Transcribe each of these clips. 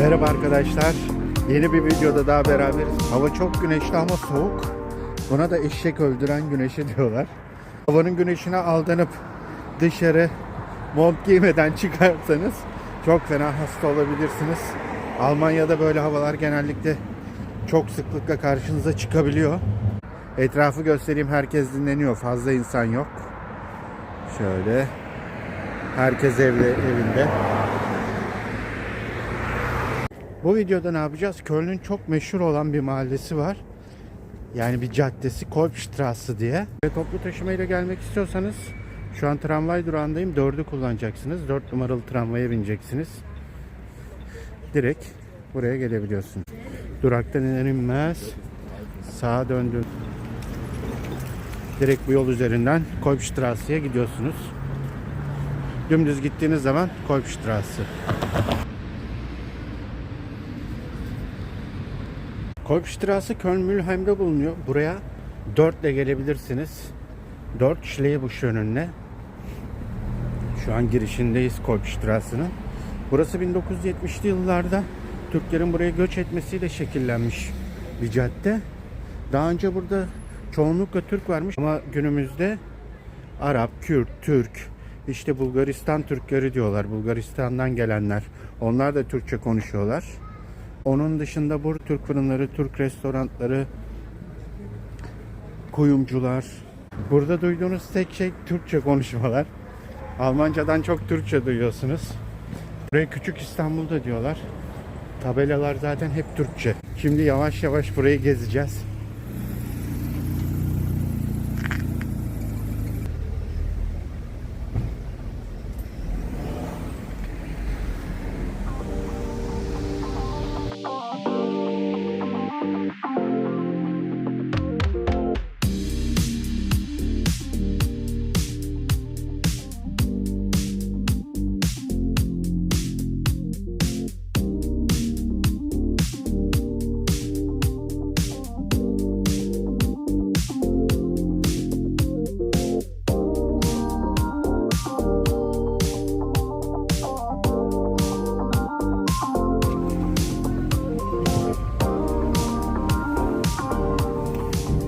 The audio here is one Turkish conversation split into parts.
Merhaba arkadaşlar. Yeni bir videoda daha beraberiz. Hava çok güneşli ama soğuk. Buna da eşek öldüren güneşi diyorlar. Havanın güneşine aldanıp dışarı mont giymeden çıkarsanız çok fena hasta olabilirsiniz. Almanya'da böyle havalar genellikle çok sıklıkla karşınıza çıkabiliyor. Etrafı göstereyim. Herkes dinleniyor. Fazla insan yok. Şöyle. Herkes evde, evinde. Bu videoda ne yapacağız? Köln'ün çok meşhur olan bir mahallesi var. Yani bir caddesi Kolbstrasse diye. Ve toplu taşımayla gelmek istiyorsanız şu an tramvay durağındayım. 4'ü kullanacaksınız. 4 numaralı tramvaya bineceksiniz. Direkt buraya gelebiliyorsunuz. Duraktan iner sağa döndüm. Direkt bu yol üzerinden Kolbstrasse'ye gidiyorsunuz. Dümdüz gittiğiniz zaman Kolbstrasse. Kolbstrasse Köln-Mülheim'de bulunuyor. Buraya 4 ile gelebilirsiniz. 4 Schlebusch yönünde. Şu an girişindeyiz Kolbstrasse'nin. Burası 1970'li yıllarda Türklerin buraya göç etmesiyle şekillenmiş bir cadde. Daha önce burada çoğunlukla Türk varmış ama günümüzde Arap, Kürt, Türk, işte Bulgaristan Türkleri diyorlar. Bulgaristan'dan gelenler. Onlar da Türkçe konuşuyorlar. Onun dışında burada Türk fırınları, Türk restoranları, kuyumcular. Burada duyduğunuz tek şey Türkçe konuşmalar. Almancadan çok Türkçe duyuyorsunuz. Buraya Küçük İstanbul'da diyorlar. Tabelalar zaten hep Türkçe. Şimdi yavaş yavaş burayı gezeceğiz.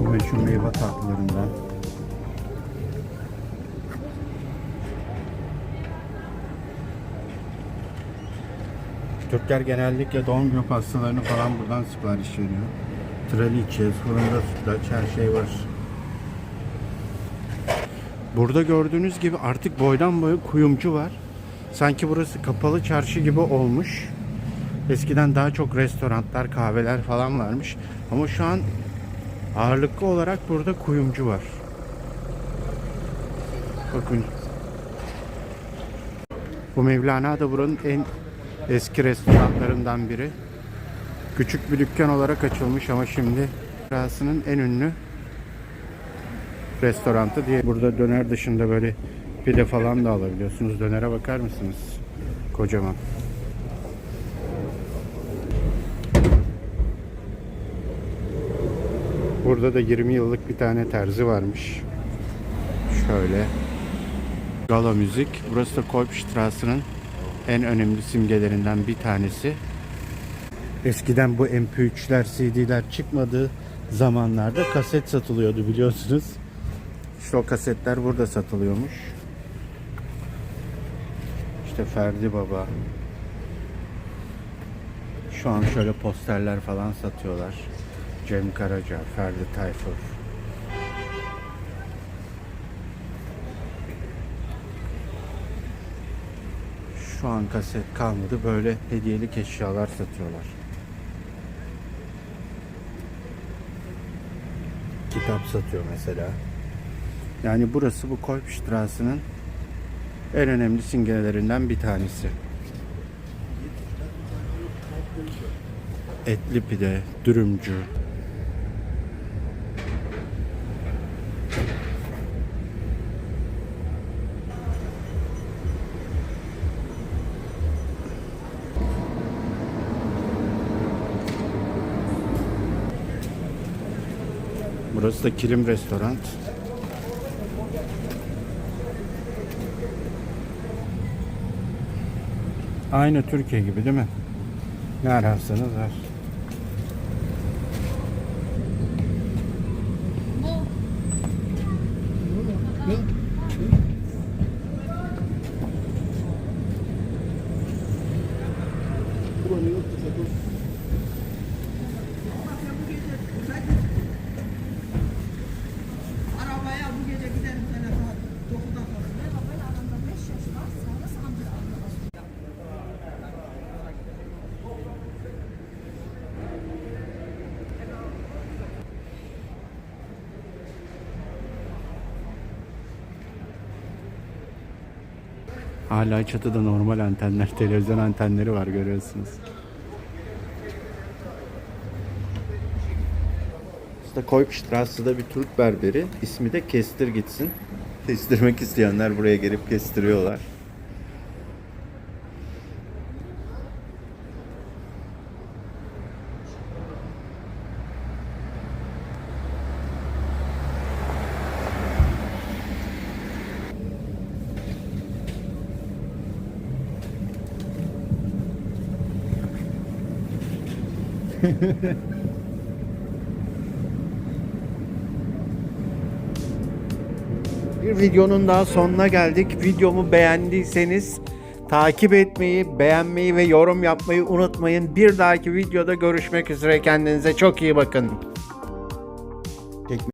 Bu meşhur meyve tatlılarından. Türkler genellikle doğum günü pastalarını falan buradan sipariş veriyor. Traliçe, fırında sütlaç her şey var. Burada gördüğünüz gibi artık boydan boya kuyumcu var. Sanki burası kapalı çarşı gibi olmuş. Eskiden daha çok restoranlar, kahveler falan varmış. Ama şu an Ağırlıklı olarak burada kuyumcu var. Bakın. Bu Mevlana da buranın en eski restoranlarından biri. Küçük bir dükkan olarak açılmış ama şimdi burasının en ünlü restorantı diye. Burada döner dışında böyle pide falan da alabiliyorsunuz. Dönere bakar mısınız? Kocaman. Burada da 20 yıllık bir tane terzi varmış. Şöyle. Gala müzik. Burası da Kolbstrasse'nin en önemli simgelerinden bir tanesi. Eskiden bu MP3'ler, CD'ler çıkmadığı zamanlarda kaset satılıyordu biliyorsunuz. İşte o kasetler burada satılıyormuş. İşte Ferdi Baba. Şu an şöyle posterler falan satıyorlar. Cem Karaca, Ferdi Tayfur. Şu an kaset kalmadı. Böyle hediyelik eşyalar satıyorlar. Kitap satıyor mesela. Yani burası bu Kolbstrasse'nin en önemli simgelerinden bir tanesi. Etli pide, dürümcü. Burası da Kilim Restoran. Aynı Türkiye gibi değil mi? Ne ararsanız var. Hala çatıda normal antenler, televizyon antenleri var görüyorsunuz. İşte Koypstrasse'da bir Türk berberi. ismi de Kestir Gitsin. Kestirmek isteyenler buraya gelip kestiriyorlar. Bir videonun daha sonuna geldik. Videomu beğendiyseniz takip etmeyi, beğenmeyi ve yorum yapmayı unutmayın. Bir dahaki videoda görüşmek üzere. Kendinize çok iyi bakın.